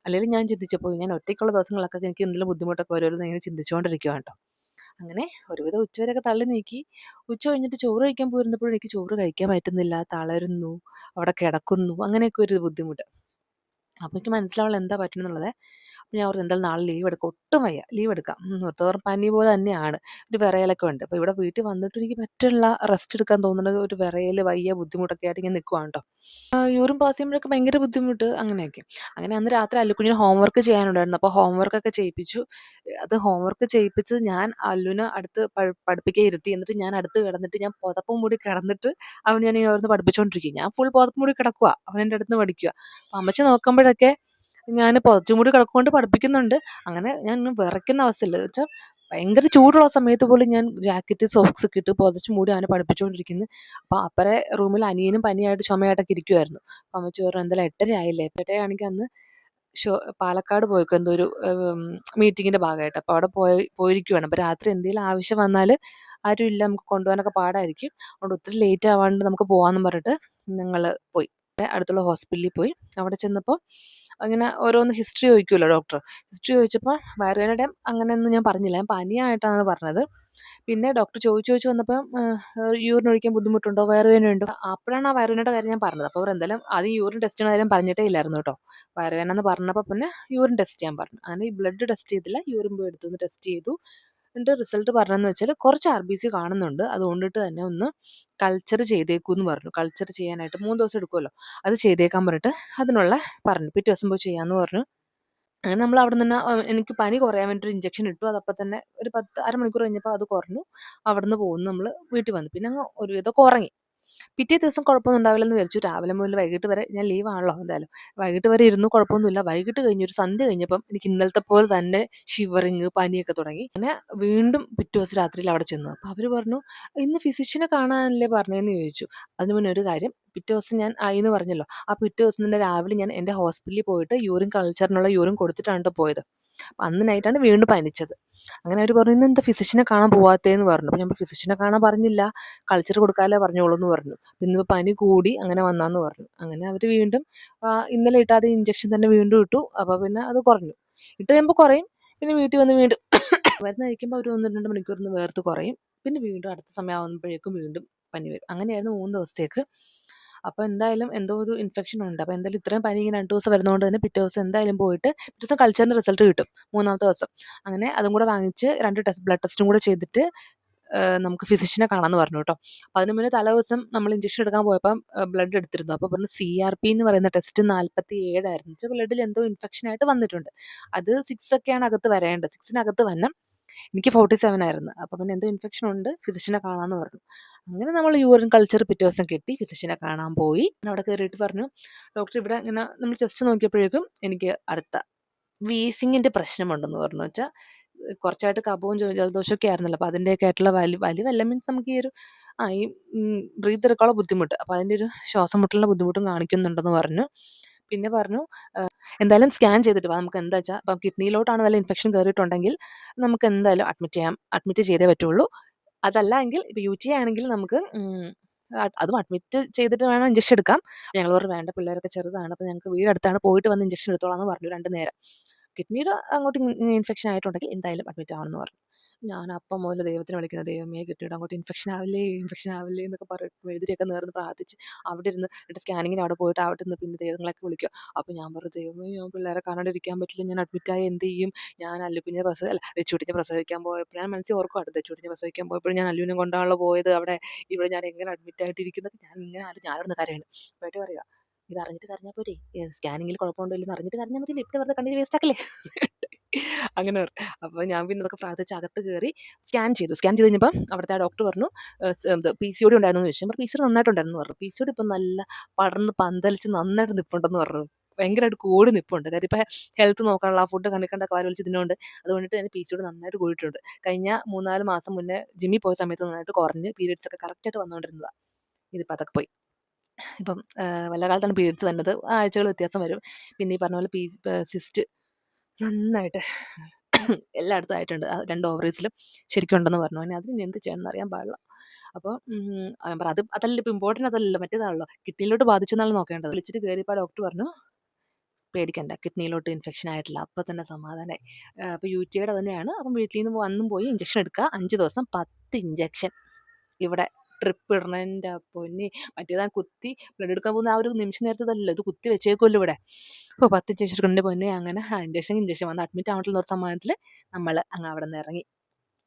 അല്ലെങ്കിൽ ഞാൻ ചിന്തിച്ചപ്പോൾ ഞാൻ ഒറ്റയ്ക്കുള്ള ദിവസങ്ങളൊക്കെ എനിക്ക് എന്തെങ്കിലും ബുദ്ധിമുട്ടൊക്കെ വരുമല്ലോ ഇങ്ങനെ ചിന്തിച്ചുകൊണ്ടിരിക്കുകയാണ് കേട്ടോ. അങ്ങനെ ഒരുവിധം ഉച്ചവരെയൊക്കെ തള്ളി നീക്കി. ഉച്ച കഴിഞ്ഞിട്ട് ചോറ് കഴിക്കാൻ പോയിരുന്നപ്പോഴും എനിക്ക് ചോറ് കഴിക്കാൻ പറ്റുന്നില്ല. തളരുന്നു അവിടെ കിടക്കുന്നു. അങ്ങനെയൊക്കെ ഒരു ബുദ്ധിമുട്ട്. അപ്പോൾ മനസ്സിലാവുള്ള എന്താ പറ്റണമെന്നുള്ളത് അപ്പോൾ ഞാൻ ഓർത്ത് എന്തായാലും നാളെ ലീവ് എടുക്കാം. ഒട്ടും വയ്യ. ലീവ് എടുക്കാം. നിർത്തോറും പനി പോലെ തന്നെയാണ്. ഒരു വിറയലൊക്കെ ഉണ്ട്. അപ്പോൾ ഇവിടെ വീട്ടിൽ വന്നിട്ട് എനിക്ക് മറ്റുള്ള റെസ്റ്റ് എടുക്കാൻ തോന്നുന്നത് ഒരു വിറയൽ വയ്യ ബുദ്ധിമുട്ടൊക്കെ ആയിട്ട് ഇങ്ങനെ നിൽക്കുവാണ് കേട്ടോ യൂറിൻ പാസ് ചെയ്യുമ്പോഴൊക്കെ ഭയങ്കര ബുദ്ധിമുട്ട് അങ്ങനെയൊക്കെ. അങ്ങനെ അന്ന് രാത്രി അല്ലുക്കുഞ്ഞിന് ഹോംവർക്ക് ചെയ്യാനുണ്ടായിരുന്നു. അപ്പോൾ ഹോംവർക്കൊക്കെ ചെയ്യിപ്പിച്ചു. അത് ഹോംവർക്ക് ചെയ്യിപ്പിച്ച് ഞാൻ അല്ലുവിനെ അടുത്ത് പഠി- പഠിപ്പിക്കാൻ ഇരുത്തി. എന്നിട്ട് ഞാൻ അടുത്ത് കിടന്നിട്ട് ഞാൻ പുതപ്പും മൂടി കിടന്നിട്ട് അവൻ ഞാൻ ഓരോന്ന് പഠിപ്പിച്ചുകൊണ്ടിരിക്കും ഞാൻ ഫുൾ പുതപ്പും മൂടി കിടക്കുക അവൻ എന്റെ അടുത്ത് പഠിക്കുക അപ്പം അമ്മച്ചി നോക്കുമ്പോഴൊക്കെ ഞാൻ പുതച്ചും കൂടി കിടക്കൊണ്ട് പഠിപ്പിക്കുന്നുണ്ട്. അങ്ങനെ ഞാൻ വിറയ്ക്കുന്ന അവസ്ഥയില്ല വെച്ചാൽ ഭയങ്കര ചൂടുള്ള സമയത്ത് പോലും ഞാൻ ജാക്കറ്റ് സോക്സ് ഒക്കെ ഇട്ട് പുതച്ച് മൂടി അവനെ പഠിപ്പിച്ചുകൊണ്ടിരിക്കുന്നു. അപ്പോൾ അപ്പറെ റൂമിൽ അനിയനും പനിയായിട്ട് ചുമയായിട്ടൊക്കെ ഇരിക്കുമായിരുന്നു അപ്പം അമ്മച്ചി പറഞ്ഞു എന്തായാലും എട്ടര ആയില്ലേ? എട്ടരയാണെങ്കിൽ അന്ന് ഷോ പാലക്കാട് പോയിക്കോ? എന്തോ ഒരു മീറ്റിങ്ങിന്റെ ഭാഗമായിട്ട്. അപ്പോൾ അവിടെ പോയി പോയിരിക്കുവാണ്. അപ്പോൾ രാത്രി എന്തെങ്കിലും ആവശ്യം വന്നാൽ ആരും ഇല്ല. നമുക്ക് കൊണ്ടുപോകാനൊക്കെ പാടായിരിക്കും. അതുകൊണ്ട് ഒത്തിരി ലേറ്റ് ആവാണ്ട് നമുക്ക് പോവാന്ന് പറഞ്ഞിട്ട് ഞങ്ങൾ പോയി. അടുത്തുള്ള ഹോസ്പിറ്റലിൽ പോയി. അവിടെ ചെന്നപ്പോൾ അങ്ങനെ ഓരോന്ന് ഹിസ്റ്ററി ചോദിക്കുമല്ലോ ഡോക്ടർ ഹിസ്റ്ററി ചോദിച്ചപ്പോൾ വയറുവേദനയുടെ അങ്ങനെയൊന്നും ഞാൻ പറഞ്ഞില്ല. ഞാൻ പനിയായിട്ടാണ് പറഞ്ഞത്. പിന്നെ ഡോക്ടർ ചോദിച്ചു ചോദിച്ചു വന്നപ്പം യൂറിൻ ഒഴിക്കാൻ ബുദ്ധിമുട്ടുണ്ടോ? വയറുവേദനയുണ്ടോ അപ്പോഴാണ് ആ വയറുവേനയുടെ കാര്യം ഞാൻ പറഞ്ഞത്. അപ്പോൾ എന്തായാലും ആദ്യം യൂറിൻ ടെസ്റ്റ് ചെയ്യുന്ന കാര്യം പറഞ്ഞിട്ടേ ഇല്ലായിരുന്നു കേട്ടോ. വയറുവേദന എന്ന് പറഞ്ഞപ്പോൾ പിന്നെ യൂറിൻ ടെസ്റ്റ് ചെയ്യാൻ പറഞ്ഞു. അങ്ങനെ ഈ ബ്ലഡ് ടെസ്റ്റ് ചെയ്തില്ല. യൂറിൻ പോയി എടുത്തു. ടെസ്റ്റ് ചെയ്തു. എന്നിട്ട് റിസൾട്ട് പറഞ്ഞതെന്ന് വെച്ചാൽ കുറച്ച് ആർ ബി സി കാണുന്നുണ്ട്. അതുകൊണ്ടിട്ട് തന്നെ ഒന്ന് കൾച്ചർ ചെയ്തേക്കൂ എന്ന് പറഞ്ഞു. കൾച്ചർ ചെയ്യാനായിട്ട് മൂന്ന് ദിവസം എടുക്കുമല്ലോ അത് ചെയ്തേക്കാൻ പറഞ്ഞിട്ട് അതിനുള്ള പറഞ്ഞു. പിറ്റേ ദിവസം പോയി ചെയ്യാമെന്ന് പറഞ്ഞു. അങ്ങനെ നമ്മൾ അവിടെ നിന്ന് എനിക്ക് പനി കുറയാൻ വേണ്ടി ഒരു ഇഞ്ചക്ഷൻ ഇട്ടു. അതപ്പം തന്നെ ഒരു പത്ത് അരമണിക്കൂർ കഴിഞ്ഞപ്പോൾ അത് കുറഞ്ഞു. അവിടെ നിന്ന് പോകുന്നു. നമ്മൾ വീട്ടിൽ വന്നു. പിന്നെ അങ്ങ് ഒരുവിധമൊക്കെ ഉറങ്ങി. പിറ്റേ ദിവസം കുഴപ്പമൊന്നും ഉണ്ടാവില്ലെന്ന് വിചാരിച്ചു. രാവിലെ മുതൽ വൈകിട്ട് വരെ ഞാൻ ലീവാണല്ലോ എന്തായാലും. വൈകിട്ട് വരെ ഇരുന്നു കുഴപ്പമൊന്നുമില്ല. വൈകിട്ട് കഴിഞ്ഞ ഒരു സന്ധ്യ കഴിഞ്ഞപ്പം എനിക്ക് ഇന്നലത്തെ പോലെ തന്നെ ഷിവറിങ് പനിയൊക്കെ തുടങ്ങി. അങ്ങനെ വീണ്ടും പിറ്റേ ദിവസം രാത്രിയിൽ അവിടെ ചെന്നു. അപ്പോൾ അവർ പറഞ്ഞു ഇന്ന് ഫിസിഷ്യനെ കാണാനല്ലേ പറഞ്ഞതെന്ന് ചോദിച്ചു. അതിന് മുന്നേ ഒരു കാര്യം പിറ്റേ ദിവസം ഞാൻ ആയി എന്ന് പറഞ്ഞല്ലോ. ആ പിറ്റേ ദിവസം തന്നെ രാവിലെ ഞാൻ എന്റെ ഹോസ്പിറ്റലിൽ പോയിട്ട് യൂറിൻ കൾച്ചറിനുള്ള യൂറിൻ കൊടുത്തിട്ടാണ് ട്ടോ പോയത്. അപ്പം അന്ന് നൈറ്റാണ് വീണ്ടും പനിച്ചത്. അങ്ങനെ അവർ പറഞ്ഞു ഇന്ന് എന്താ ഫിസിഷ്യനെ കാണാൻ പോവാത്തേന്ന് പറഞ്ഞു. അപ്പോൾ ഞാൻ ഫിസിഷ്യനെ കാണാൻ പറഞ്ഞില്ല. കൾച്ചർ കൊടുക്കാല്ലേ പറഞ്ഞോളൂ എന്ന് പറഞ്ഞു ഇന്നിപ്പോൾ പനി കൂടി അങ്ങനെ വന്നാന്ന് പറഞ്ഞു. അങ്ങനെ അവർ വീണ്ടും ഇന്നലെ ഇട്ടാതെ ഇഞ്ചക്ഷൻ തന്നെ വീണ്ടും ഇട്ടു. അപ്പോൾ പിന്നെ അത് കുറഞ്ഞു. ഇട്ട് കഴിയുമ്പോൾ കുറയും. പിന്നെ വീട്ടിൽ വന്ന് വീണ്ടും <coughs> മരുന്ന് കഴിക്കുമ്പോൾ ഒരു ഒന്ന് രണ്ട് മണിക്കൂറിന് വേർത്ത് കുറയും. പിന്നെ വീണ്ടും അടുത്ത സമയം ആവുമ്പോഴേക്കും വീണ്ടും പനി വരും. അങ്ങനെയായിരുന്നു മൂന്ന് ദിവസത്തേക്ക്. അപ്പോൾ എന്തായാലും എന്തോ ഒരു ഇൻഫെക്ഷൻ ഉണ്ട്. അപ്പോൾ എന്തായാലും ഇത്രയും പനി ഇങ്ങനെ രണ്ട് ദിവസം വരുന്നതുകൊണ്ട് തന്നെ പിറ്റേ ദിവസം എന്തായാലും പോയിട്ട് പിറ്റേ ദിവസം കൾച്ചറിന്റെ റിസൾട്ട് കിട്ടും. മൂന്നാമത്തെ ദിവസം. അങ്ങനെ അതും കൂടെ വാങ്ങിച്ച് രണ്ട് ടെസ്റ്റ് ബ്ലഡ് ടെസ്റ്റും കൂടെ ചെയ്തിട്ട് നമുക്ക് ഫിസിഷ്യനെ കാണാമെന്ന് പറഞ്ഞു കേട്ടോ. അപ്പോൾ അതിന് മുന്നേ തലേ ദിവസം നമ്മൾ ഇഞ്ചക്ഷൻ എടുക്കാൻ പോയപ്പോൾ ബ്ലഡ് എടുത്തിരുന്നു. അപ്പോൾ പറഞ്ഞു സി ആർ പി എന്ന് പറയുന്ന ടെസ്റ്റ് നാൽപ്പത്തി ഏഴായിരുന്നു ബ്ലഡിൽ എന്തോ ഇൻഫെക്ഷൻ ആയിട്ട് വന്നിട്ടുണ്ട്. അത് സിക്സ് ഒക്കെയാണ് അകത്ത് വരേണ്ടത്. സിക്സിനകത്ത് വന്നം എനിക്ക് ഫോർട്ടി സെവൻ ആയിരുന്നു. അപ്പോൾ പിന്നെ എന്തോ ഇൻഫെക്ഷൻ ഉണ്ട്. ഫിസിഷ്യനെ കാണാമെന്ന് പറഞ്ഞു. അങ്ങനെ നമ്മൾ യൂറിൻ കൾച്ചർ പിറ്റേ ദിവസം കിട്ടി. ഫിസിഷ്യനെ കാണാൻ പോയി. അവിടെ കയറിയിട്ട് പറഞ്ഞു ഡോക്ടർ ഇവിടെ ഇങ്ങനെ നമ്മൾ ചെസ്റ്റ് നോക്കിയപ്പോഴേക്കും എനിക്ക് അടുത്ത വീസിങ്ങിന്റെ പ്രശ്നമുണ്ടെന്ന് പറഞ്ഞു വെച്ചാൽ കുറച്ചായിട്ട് കപവും ജല- ജലദോഷമൊക്കെ ആയിരുന്നല്ലോ. അപ്പോൾ അതിന്റെയൊക്കെ ആയിട്ടുള്ള വലി വലിവല്ല മീൻസ് നമുക്ക് ഈ ഒരു ആ ഈ ബ്രീത്ത് എടുക്കാനുള്ള ബുദ്ധിമുട്ട്. അപ്പോൾ അതിന്റെ ഒരു ശ്വാസം മുട്ടലിന്റെ ബുദ്ധിമുട്ടും കാണിക്കുന്നുണ്ടെന്ന് പറഞ്ഞു. പിന്നെ പറഞ്ഞു എന്തായാലും സ്കാൻ ചെയ്തിട്ട് വാ നമുക്ക് എന്താ വെച്ചാൽ ഇപ്പം കിഡ്നിയിലോട്ടാണ് വല്ല ഇൻഫെക്ഷൻ കയറിയിട്ടുണ്ടെങ്കിൽ നമുക്ക് എന്തായാലും അഡ്മിറ്റ് ചെയ്യാം അഡ്മിറ്റ് ചെയ്തേ പറ്റുള്ളൂ. അതല്ല എങ്കിൽ ഇപ്പോൾ യു ടി ആണെങ്കിൽ നമുക്ക് അതും അഡ്മിറ്റ് ചെയ്തിട്ട് വേണം ഇഞ്ചക്ഷൻ എടുക്കാം. ഞങ്ങൾ പറഞ്ഞു വേണ്ട പിള്ളേരൊക്കെ ചെറുതാണ് അപ്പോൾ ഞങ്ങൾക്ക് വീടടുത്താണ് പോയിട്ട് വന്ന് ഇഞ്ചക്ഷൻ എടുത്തോളാം എന്ന് പറഞ്ഞു രണ്ട് നേരം. കിഡ്നിയുടെ അങ്ങോട്ട് ഇൻഫെക്ഷൻ ആയിട്ടുണ്ടെങ്കിൽ എന്തായാലും അഡ്മിറ്റ് ആവണമെന്ന് പറഞ്ഞു. ഞാൻ അപ്പം മുതൽ ദൈവത്തിനെ വിളിക്കുന്നത് ദൈവമേ കിട്ടിയിട്ട് അങ്ങോട്ട് ഇൻഫെക്ഷൻ ആവില്ലേ ഇൻഫെക്ഷൻ ആവില്ലേ എന്നൊക്കെ പറഞ്ഞിട്ട് എഴുതിയൊക്കെ നേർന്ന് പ്രാർത്ഥിച്ച് അവിടെ ഇരുന്ന് എന്നിട്ട് സ്കാനിങ്ങിന് അവിടെ പോയിട്ട് അവിടെ നിന്ന് പിന്നെ ദൈവങ്ങളൊക്കെ വിളിക്കുക. അപ്പോൾ ഞാൻ പറഞ്ഞു ദൈവമേ ഞാൻ പിള്ളേരെ കാണാണ്ടിരിക്കാൻ പറ്റില്ല ഞാൻ അഡ്മിറ്റായി എന്ത് ചെയ്യും? ഞാൻ അല്ലുപിനെ പ്രസവ അല്ല ചുട്ടിനെ പ്രസവിക്കാൻ പോയപ്പോൾ ഞാൻ മനസ്സിൽ ഓർക്കുവാണ് ചുട്ടിനെ പ്രസവിക്കാൻ പോയപ്പോൾ ഞാൻ അല്ലുവിനെ കൊണ്ടാണല്ലോ പോയത് അവിടെ ഇവിടെ ഞാൻ എങ്ങനെ അഡ്മിറ്റ് ആയിട്ടിരിക്കുന്നത് ഞാൻ ഇങ്ങനെ ആരും ഞാനവിടെ കരയാണ്. പോയിട്ട് പറയുക ഇത് അറിഞ്ഞിട്ട് കരഞ്ഞാൽ പോരെ? സ്കാനിങ്ങിൽ കുഴപ്പമുണ്ടോ ഇല്ലെന്ന് അറിഞ്ഞിട്ട് കരഞ്ഞാൽ മതി ഇവിടെ വെറുതെ കണ്ടിട്ട് വേസ്റ്റ് ആക്കല്ലേ അങ്ങനെ പറഞ്ഞു അപ്പോൾ ഞാൻ പിന്നെ അതൊക്കെ പ്രാർത്ഥിച്ച് അകത്ത് കയറി സ്കാൻ ചെയ്തു. സ്കാൻ ചെയ്ത് കഴിഞ്ഞപ്പോൾ അവിടുത്തെ ആ ഡോക്ടർ പറഞ്ഞു പി സി ഒ ഉണ്ടായിരുന്നു എന്ന് ചോദിച്ചു. ഞാൻ പി സി ഒ നന്നായിട്ടുണ്ടായിരുന്നു പറഞ്ഞു. പി സി ഒ ഇപ്പം നല്ല പടർന്ന് പന്തലിച്ച് നന്നായിട്ട് നിൽപ്പുണ്ടെന്ന് പറഞ്ഞു. ഭയങ്കരമായിട്ട് കൂടി നിൽപ്പുണ്ട് കാര്യം ഇപ്പം ഹെൽത്ത് നോക്കാനുള്ള ഫുഡ് കണ്ടിക്കേണ്ട കാര്യം വലിച്ച് ഇതിനുണ്ട് അതുകൊണ്ടിട്ട് എന്റെ പി സി ഒ നന്നായിട്ട് കൂടിയിട്ടുണ്ട്. കഴിഞ്ഞ മൂന്നാൽ മാസം മുന്നേ ജിമ്മിൽ പോയ സമയത്ത് നന്നായിട്ട് കുറഞ്ഞ് പീരീഡ്സ് ഒക്കെ കറക്റ്റായിട്ട് വന്നുകൊണ്ടിരുന്നതാണ് ഇതിപ്പോൾ അതൊക്കെ പോയി. ഇപ്പം വല്ല കാലത്താണ് പീരീഡ്സ് വന്നത്. ആഴ്ചകൾ വ്യത്യാസം വരും. പിന്നെ ഈ പറഞ്ഞ പോലെ പി സിസ്റ്റ് നന്നായിട്ട് എല്ലായിടത്തും ആയിട്ടുണ്ട്. രണ്ട് ഓവറീസിലും ശരിക്കും ഉണ്ടെന്ന് പറഞ്ഞു. അതിന് എന്ത് ചെയ്യണമെന്ന് അറിയാൻ പാടില്ല. അപ്പോൾ അത് അതല്ല ഇപ്പോൾ ഇമ്പോർട്ടന്റ് അതല്ലല്ലോ മറ്റേതാണല്ലോ. കിഡ്നിയിലോട്ട് ബാധിച്ചെന്നാണ് നോക്കേണ്ടത്. വിളിച്ചിട്ട് കയറിയപ്പോൾ ഡോക്ടർ പറഞ്ഞു പേടിക്കണ്ട കിഡ്നിയിലോട്ട് ഇൻഫെക്ഷൻ ആയിട്ടില്ല. അപ്പോൾ തന്നെ സമാധാനമായി അപ്പോൾ യു ടിയുടെ തന്നെയാണ്. അപ്പം വീട്ടിൽ നിന്ന് വന്നും പോയി ഇഞ്ചക്ഷൻ എടുക്കുക. അഞ്ച് ദിവസം പത്ത് ഇഞ്ചക്ഷൻ ഇവിടെ. ട്രിപ്പ് ഇടണതിന്റെ പൊന്നി. മറ്റേതാ കുത്തി ബ്ലഡ് എടുക്കാൻ പോകുന്ന ആ ഒരു നിമിഷം നേരത്തേതല്ലോ ഇത് കുത്തി വെച്ചേക്കുമല്ലോ ഇവിടെ. അപ്പോൾ പത്ത് ഇഞ്ചക്ഷൻ എടുക്കേണ്ട പൊന്നെ? അങ്ങനെ ഇഞ്ചക്ഷൻ ഇഞ്ചക്ഷൻ വന്ന് അഡ്മിറ്റ് ആവാനുള്ള ഒരു സമ്മാനത്തിൽ നമ്മൾ അങ്ങ് അവിടെ നിന്ന് ഇറങ്ങി.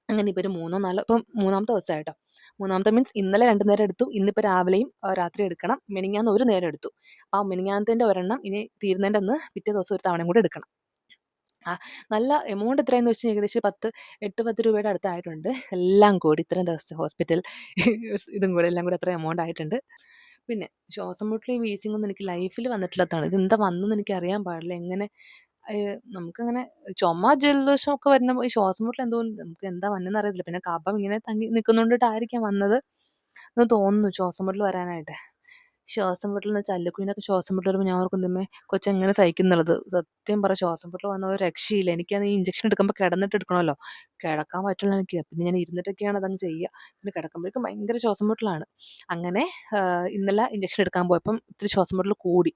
അങ്ങനെ ഇപ്പോൾ ഒരു മൂന്നോ നാലോ ഇപ്പം മൂന്നാമത്തെ ദിവസമായിട്ടോ മൂന്നാമത്തെ മീൻസ് ഇന്നലെ രണ്ട് നേരം എടുത്തു. ഇന്നിപ്പോൾ രാവിലെയും രാത്രി എടുക്കണം. മിനിങ്ങാന്ന് ഒരു നേരം എടുത്തു. ആ മിനിങ്ങാന്നത്തിന്റെ ഒരെണ്ണം ഇനി തീരുന്നതിന്റെ അന്ന് പിറ്റേ ദിവസം ഒരു തവണയും കൂടെ എടുക്കണം. നല്ല എമൗണ്ട് എത്രയെന്ന് വെച്ചാൽ ഏകദേശം പത്ത് എട്ട് പത്ത് രൂപയുടെ അടുത്തായിട്ടുണ്ട്. എല്ലാം കൂടി ഇത്രയും ദിവസത്തെ ഹോസ്പിറ്റൽ <laughs> ഇതും കൂടെ എല്ലാം കൂടി അത്ര എമൗണ്ട് ആയിട്ടുണ്ട്. പിന്നെ ശ്വാസം മുട്ടലും വീസിംഗ് ഒന്നും എനിക്ക് ലൈഫിൽ വന്നിട്ടില്ലാത്തതാണ്. ഇതെന്താ വന്നെന്ന് എനിക്ക് അറിയാൻ പാടില്ല. എങ്ങനെ നമുക്കങ്ങനെ ചുമ ജലദോഷം ഒക്കെ വരുന്ന ഈ ശ്വാസം മുട്ടൽ എന്തോ നമുക്ക് എന്താ വന്നെന്ന് അറിയത്തില്ല. പിന്നെ കഫം ഇങ്ങനെ തങ്ങി നിൽക്കുന്നോണ്ടിട്ടായിരിക്കാം വന്നത് എന്ന് തോന്നുന്നു ശ്വാസം മുട്ടൽ വരാനായിട്ട്. ശ്വാസം മുട്ടലിന് വെച്ചാൽ ശ്വാസം മുട്ടൽ വരുമ്പോൾ ഞാൻ ഓർക്കും തന്നെ കൊച്ചെങ്ങനെ സഹിക്കുന്നുള്ളത് സത്യം പറ ശ്വാസം മുട്ടൽ വന്ന ഒരു രക്ഷയില്ല. എനിക്കാണ് ഈ ഇഞ്ചക്ഷൻ എടുക്കുമ്പോൾ കിടന്നിട്ട് എടുക്കണമല്ലോ. കിടക്കാൻ പറ്റില്ല എനിക്ക്. പിന്നെ ഞാൻ ഇരുന്നിട്ടൊക്കെയാണ് അതങ്ങ് ചെയ്യുക. പിന്നെ കിടക്കുമ്പോഴേക്കും ഭയങ്കര ശ്വാസം മുട്ടലാണ്. അങ്ങനെ ഇന്നലെ ഇഞ്ചക്ഷൻ എടുക്കാൻ പോയപ്പം ഇത്തിരി ശ്വാസം മുട്ടൽ കൂടി.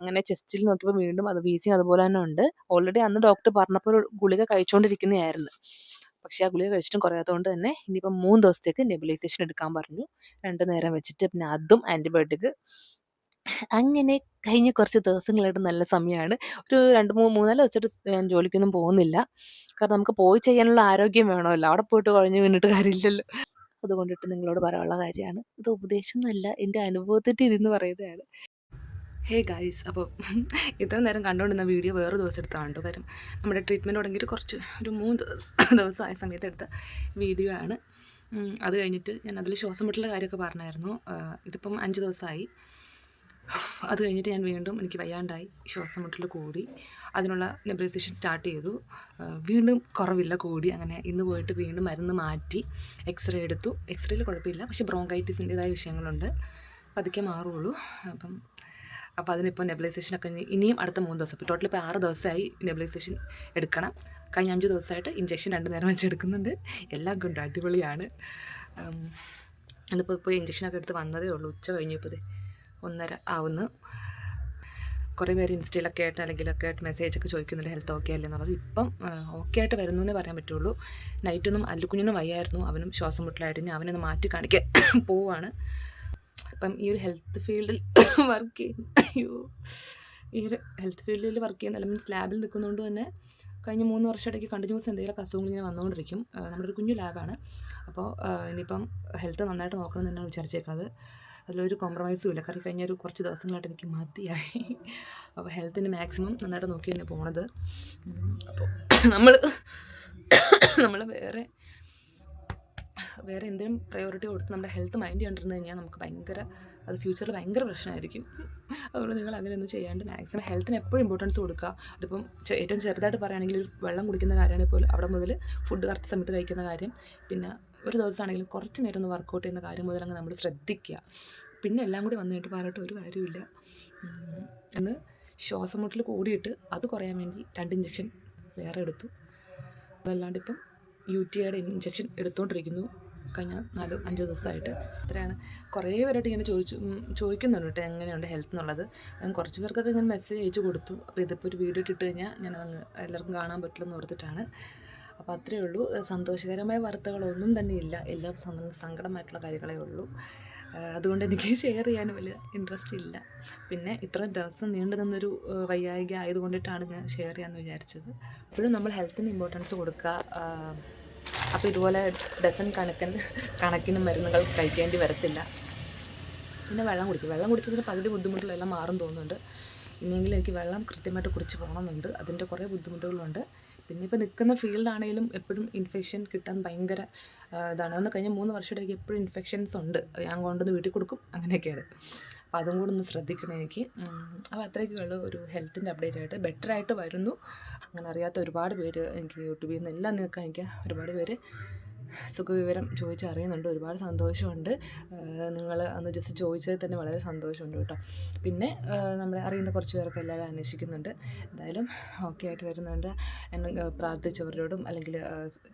അങ്ങനെ ചെസ്റ്റിൽ നോക്കിയപ്പോൾ വീണ്ടും അത് വീസിങ് അതുപോലെ തന്നെ ഉണ്ട്. ഓൾറെഡി അന്ന് ഡോക്ടർ പറഞ്ഞപ്പോൾ ഒരു ഗുളിക കഴിച്ചുകൊണ്ടിരിക്കുന്നതായിരുന്നു പക്ഷേ ആ ഗുളിക കഴിച്ചിട്ടും കുറയാത്തതുകൊണ്ട് തന്നെ ഇനിയിപ്പം മൂന്ന് ദിവസത്തേക്ക് നെബുലൈസേഷൻ എടുക്കാൻ പറഞ്ഞു. രണ്ട് നേരം വെച്ചിട്ട് പിന്നെ അതും ആന്റിബയോട്ടിക് അങ്ങനെ കഴിഞ്ഞ കുറച്ച് ദിവസങ്ങളായിട്ട് നല്ല സമയമാണ്. ഒരു രണ്ട് മൂന്ന് മൂന്നാൽ വെച്ചിട്ട് ഞാൻ ജോലിക്കൊന്നും പോകുന്നില്ല. കാരണം നമുക്ക് പോയി ചെയ്യാനുള്ള ആരോഗ്യം വേണമല്ലോ. അവിടെ പോയിട്ട് കുഴഞ്ഞു വീണിട്ട് കാര്യമില്ലല്ലോ. അതുകൊണ്ടിട്ട് നിങ്ങളോട് പറയാനുള്ള കാര്യമാണ്. ഇത് ഉപദേശമൊന്നുമല്ല. എന്റെ അനുഭവത്തിന്റെ ഇതെന്ന് പറയുന്നതാണ്. ഹേ ഗൈസ് അപ്പോൾ ഇത്ര നേരം കണ്ടുകൊണ്ടിരുന്ന വീഡിയോ വേറെ ദിവസം എടുത്താണ് കേട്ടോ കാര്യം നമ്മുടെ ട്രീറ്റ്മെന്റ് തുടങ്ങിയിട്ട് കുറച്ച് ഒരു മൂന്ന് ദിവസം ദിവസമായ സമയത്ത് എടുത്ത വീഡിയോ ആണ്. അത് കഴിഞ്ഞിട്ട് ഞാൻ അതിൽ ശ്വാസം മുട്ടലിന്റെ കാര്യമൊക്കെ പറഞ്ഞായിരുന്നു. ഇതിപ്പം അഞ്ച് ദിവസമായി. അത് കഴിഞ്ഞിട്ട് ഞാൻ വീണ്ടും എനിക്ക് വയ്യാണ്ടായി ശ്വാസം മുട്ടൽ കൂടി. അതിനുള്ള നെബിലൈസേഷൻ സ്റ്റാർട്ട് ചെയ്തു. വീണ്ടും കുറവില്ല കൂടി. അങ്ങനെ ഇന്ന് പോയിട്ട് വീണ്ടും മരുന്ന് മാറ്റി എക്സ്റേ എടുത്തു. എക്സ്റേയിൽ കുഴപ്പമില്ല. പക്ഷേ ബ്രോങ്കൈറ്റിസിന്റെതായ വിഷയങ്ങളുണ്ട്. പതുക്കെ മാറുള്ളൂ. അപ്പം അപ്പോൾ അതിനിപ്പോൾ നെബിലൈസേഷനൊക്കെ ഇനിയും അടുത്ത മൂന്ന് ദിവസം. ടോട്ടൽ ഇപ്പോൾ ആറ് ദിവസമായി നെബിലൈസേഷൻ എടുക്കണം. കഴിഞ്ഞ അഞ്ച് ദിവസമായിട്ട് ഇഞ്ചക്ഷൻ രണ്ട് നേരം വെച്ച് എടുക്കുന്നുണ്ട്. എല്ലാം കൊണ്ടും അടിപൊളിയാണ്. അതിപ്പോൾ ഇപ്പോൾ ഇഞ്ചക്ഷനൊക്കെ എടുത്ത് വന്നതേ ഉള്ളൂ. ഉച്ച കഴിഞ്ഞപ്പോൾ ഒന്നര ആവുന്നു. കുറേ പേര് ഇൻസ്റ്റയിലൊക്കെ ആയിട്ട് അല്ലെങ്കിലൊക്കെ ആയിട്ട് മെസ്സേജൊക്കെ ചോദിക്കുന്നുണ്ട് ഹെൽത്ത് ഓക്കെ അല്ലേ? എന്നുള്ളത്. ഇപ്പം ഓക്കെ ആയിട്ട് വരുന്നു എന്നേ പറയാൻ പറ്റുള്ളൂ. നൈറ്റൊന്നും അല്ലുക്കുഞ്ഞിനും വയ്യായിരുന്നു. അവനും ശ്വാസം മുട്ടലായിട്ട് ഇനി അവനൊന്ന് മാറ്റി കാണിക്കാൻ പോവാണ്. അപ്പം ഈ ഒരു ഹെൽത്ത് ഫീൽഡിൽ വർക്ക് ചെയ്യുന്ന അയ്യോ. ഈ ഒരു ഹെൽത്ത് ഫീൽഡിൽ വർക്ക് ചെയ്യുന്ന മീൻസ് ലാബിൽ നിൽക്കുന്നതുകൊണ്ട് തന്നെ കഴിഞ്ഞ മൂന്ന് വർഷമായിട്ടേക്ക് കണ്ടിന്യൂസ് എന്തെങ്കിലും അസുഖങ്ങൾ ഇങ്ങനെ വന്നുകൊണ്ടിരിക്കും നമ്മുടെ ഒരു കുഞ്ഞു ലാബാണ് അപ്പോൾ ഇനിയിപ്പം ഹെൽത്ത് നന്നായിട്ട് നോക്കണം എന്ന് തന്നെയാണ് വിചാരിച്ചേക്കുന്നത് അതിലൊരു കോംപ്രമൈസും ഇല്ല. കാരണം കഴിഞ്ഞ ഒരു കുറച്ച് ദിവസങ്ങളായിട്ട് എനിക്ക് മതിയായി. അപ്പോൾ ഹെൽത്തിന് മാക്സിമം നന്നായിട്ട് നോക്കി തന്നെ പോണത്. അപ്പോൾ നമ്മൾ നമ്മൾ വേറെ വേറെ എന്തെങ്കിലും പ്രയോറിറ്റി കൊടുത്ത് നമ്മുടെ ഹെൽത്ത് മൈൻഡ് ചെയ്യാണ്ടിരുന്ന് കഴിഞ്ഞാൽ നമുക്ക് ഭയങ്കര അത് ഫ്യൂച്ചറിൽ ഭയങ്കര പ്രശ്നമായിരിക്കും. അതുകൊണ്ട് നിങ്ങൾ അങ്ങനെയൊന്നും ചെയ്യാണ്ട് മാക്സിമം ഹെൽത്തിന് എപ്പോഴും ഇമ്പോർട്ടൻസ് കൊടുക്കുക. അതിപ്പം ഏറ്റവും ചെറുതായിട്ട് പറയുകയാണെങ്കിൽ ഒരു വെള്ളം കുടിക്കുന്ന കാര്യമാണെങ്കിൽ പോലും അവിടെ മുതൽ ഫുഡ് കറക്റ്റ് സമയത്ത് കഴിക്കുന്ന കാര്യം. പിന്നെ ഒരു ദിവസമാണെങ്കിലും കുറച്ച് നേരം ഒന്ന് വർക്കൗട്ട് ചെയ്യുന്ന കാര്യം മുതൽ അങ്ങ് നമ്മൾ ശ്രദ്ധിക്കുക. പിന്നെ എല്ലാം കൂടി വന്നിട്ട് പറഞ്ഞിട്ട് ഒരു കാര്യമില്ല. എന്ന് ശ്വാസം മുട്ടിൽ കൂടിയിട്ട് അത് കുറയാൻ വേണ്ടി രണ്ട് ഇഞ്ചക്ഷൻ വേറെ എടുത്തു. അതല്ലാണ്ട് ഇപ്പം യു ടി ഐയുടെ ഇഞ്ചക്ഷൻ എടുത്തുകൊണ്ടിരിക്കുന്നു കഴിഞ്ഞ നാല് അഞ്ച് ദിവസമായിട്ട്. അത്രയാണ് കുറേ പേരായിട്ട് ഇങ്ങനെ ചോദിച്ചു ചോദിക്കുന്നുണ്ട് കേട്ടോ എങ്ങനെയുണ്ട് ഹെൽത്ത് എന്നുള്ളത്. ഞാൻ കുറച്ച് പേർക്കൊക്കെ ഞാൻ മെസ്സേജ് അയച്ചു കൊടുത്തു. അപ്പോൾ ഇതിപ്പോൾ ഒരു വീഡിയോ ഇട്ടിട്ട് കഴിഞ്ഞാൽ ഞാൻ എല്ലാവർക്കും കാണാൻ പറ്റില്ലെന്ന് ഓർത്തിട്ടാണ്. അപ്പോൾ അത്രയേ ഉള്ളൂ. സന്തോഷകരമായ വാർത്തകളൊന്നും തന്നെ ഇല്ല. എല്ലാം സങ്ക- സങ്കടമായിട്ടുള്ള കാര്യങ്ങളേ ഉള്ളൂ. അതുകൊണ്ട് എനിക്ക് ഷെയർ ചെയ്യാനും വലിയ ഇൻട്രസ്റ്റ് ഇല്ല. പിന്നെ ഇത്ര ദിവസം നീണ്ടു നിന്നൊരു വൈകാരിക ആയതുകൊണ്ടിട്ടാണ് ഞാൻ ഷെയർ ചെയ്യാമെന്ന് വിചാരിച്ചത്. എപ്പോഴും നമ്മൾ ഹെൽത്തിന് ഇമ്പോർട്ടൻസ് കൊടുക്കുക. അപ്പോൾ ഇതുപോലെ ഡസൻ കണക്കിന് കണക്കിന് മരുന്നുകൾ കഴിക്കേണ്ടി വരത്തില്ല. പിന്നെ വെള്ളം കുടിക്കും. വെള്ളം കുടിച്ചതിന് പകുതി ബുദ്ധിമുട്ടുകളെല്ലാം മാറും തോന്നുന്നുണ്ട്. ഇനിയെങ്കിലും എനിക്ക് വെള്ളം കൃത്യമായിട്ട് കുടിച്ച് പോകണമെന്നുണ്ട്. അതിന്റെ കുറേ ബുദ്ധിമുട്ടുകളുണ്ട്. പിന്നെ ഇപ്പോൾ നിൽക്കുന്ന ഫീൽഡാണെങ്കിലും എപ്പോഴും ഇൻഫെക്ഷൻ കിട്ടാൻ ഭയങ്കര ഇതാണ്. അന്ന് കഴിഞ്ഞ മൂന്ന് വർഷത്തേക്ക് എപ്പോഴും ഇൻഫെക്ഷൻസ് ഉണ്ട്. ഞാൻ കൊണ്ടുവന്ന് വീട്ടിൽ കൊടുക്കും. അങ്ങനെയൊക്കെയാണ്. അപ്പോൾ അതും കൂടെ ഒന്ന് ശ്രദ്ധിക്കണം എനിക്ക്. അപ്പോൾ അപ്പോൾ അത്രയൊക്കെയുള്ളൂ ഒരു ഹെൽത്തിന്റെ അപ്ഡേറ്റ് ആയിട്ട്. ബെറ്റർ ആയിട്ട് വരുന്നു. അങ്ങനെ അറിയാത്ത ഒരുപാട് പേര് എനിക്ക് യൂട്യൂബിൽ നിന്ന് എല്ലാം നിൽക്കാൻ എനിക്ക് ഒരുപാട് പേര് സുഖവിവരം ചോദിച്ചറിയുന്നുണ്ട്. ഒരുപാട് സന്തോഷമുണ്ട്. നിങ്ങൾ അന്ന് ജസ്റ്റ് ചോദിച്ചതിൽ തന്നെ വളരെ സന്തോഷമുണ്ട് കേട്ടോ. പിന്നെ നമ്മളെ അറിയുന്ന കുറച്ച് പേർക്ക് എല്ലാവരും അന്വേഷിക്കുന്നുണ്ട്. എന്തായാലും ഓക്കെ ആയിട്ട് വരുന്നുണ്ട്. എന്നെ പ്രാർത്ഥിച്ചവരോടും അല്ലെങ്കിൽ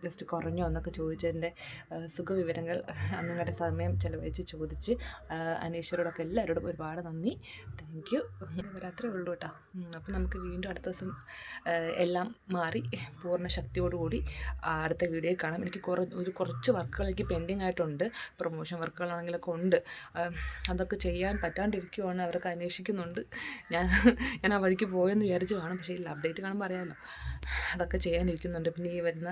ജസ്റ്റ് കുറഞ്ഞോ എന്നൊക്കെ ചോദിച്ചതിന്റെ സുഖവിവരങ്ങൾ നിങ്ങളുടെ സമയം ചിലവഴിച്ച് ചോദിച്ച് അന്വേഷിച്ചവരോടൊക്കെ എല്ലാവരോടും ഒരുപാട് നന്ദി. താങ്ക് യു അത്രേ ഉള്ളൂ കേട്ടോ. അപ്പം നമുക്ക് വീണ്ടും അടുത്ത ദിവസം എല്ലാം മാറി പൂർണ ശക്തിയോടുകൂടി അടുത്ത വീഡിയോ കാണാം. എനിക്ക് കുറ ഒരു കുറച്ച് വർക്കുകൾ എനിക്ക് പെൻഡിങ് ആയിട്ടുണ്ട്. പ്രൊമോഷൻ വർക്കുകളാണെങ്കിലൊക്കെ ഉണ്ട്. അതൊക്കെ ചെയ്യാൻ പറ്റാണ്ടിരിക്കുവാണ്. അവരൊക്കെ അന്വേഷിക്കുന്നുണ്ട്. ഞാൻ ഞാൻ ആ വഴിക്ക് പോയെന്ന് വിചാരിച്ച് കാണും പക്ഷേ ഇല്ല അപ്ഡേറ്റ് കാണുമ്പോൾ അറിയാമല്ലോ അതൊക്കെ ചെയ്യാനിരിക്കുന്നുണ്ട്. പിന്നെ ഈ വരുന്ന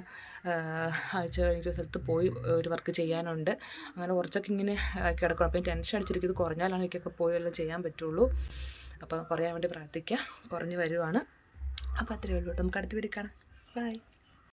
ആഴ്ച എനിക്ക് സ്ഥലത്ത് പോയി ഒരു വർക്ക് ചെയ്യാനുണ്ട്. അങ്ങനെ കുറച്ചൊക്കെ ഇങ്ങനെ കിടക്കണം. അപ്പം ടെൻഷൻ അടിച്ചിരിക്കും. ഇത് കുറഞ്ഞാലാണ് എനിക്കൊക്കെ പോയി ചെയ്യാൻ പറ്റുള്ളൂ. അപ്പോൾ കുറയാൻ വേണ്ടി പ്രാർത്ഥിക്കാം. കുറഞ്ഞു വരുവാണ്. അപ്പോൾ അത്രയേ ഉള്ളൂ. നമുക്ക് അടുത്ത് വീഡിയോ കാണാം. ബൈ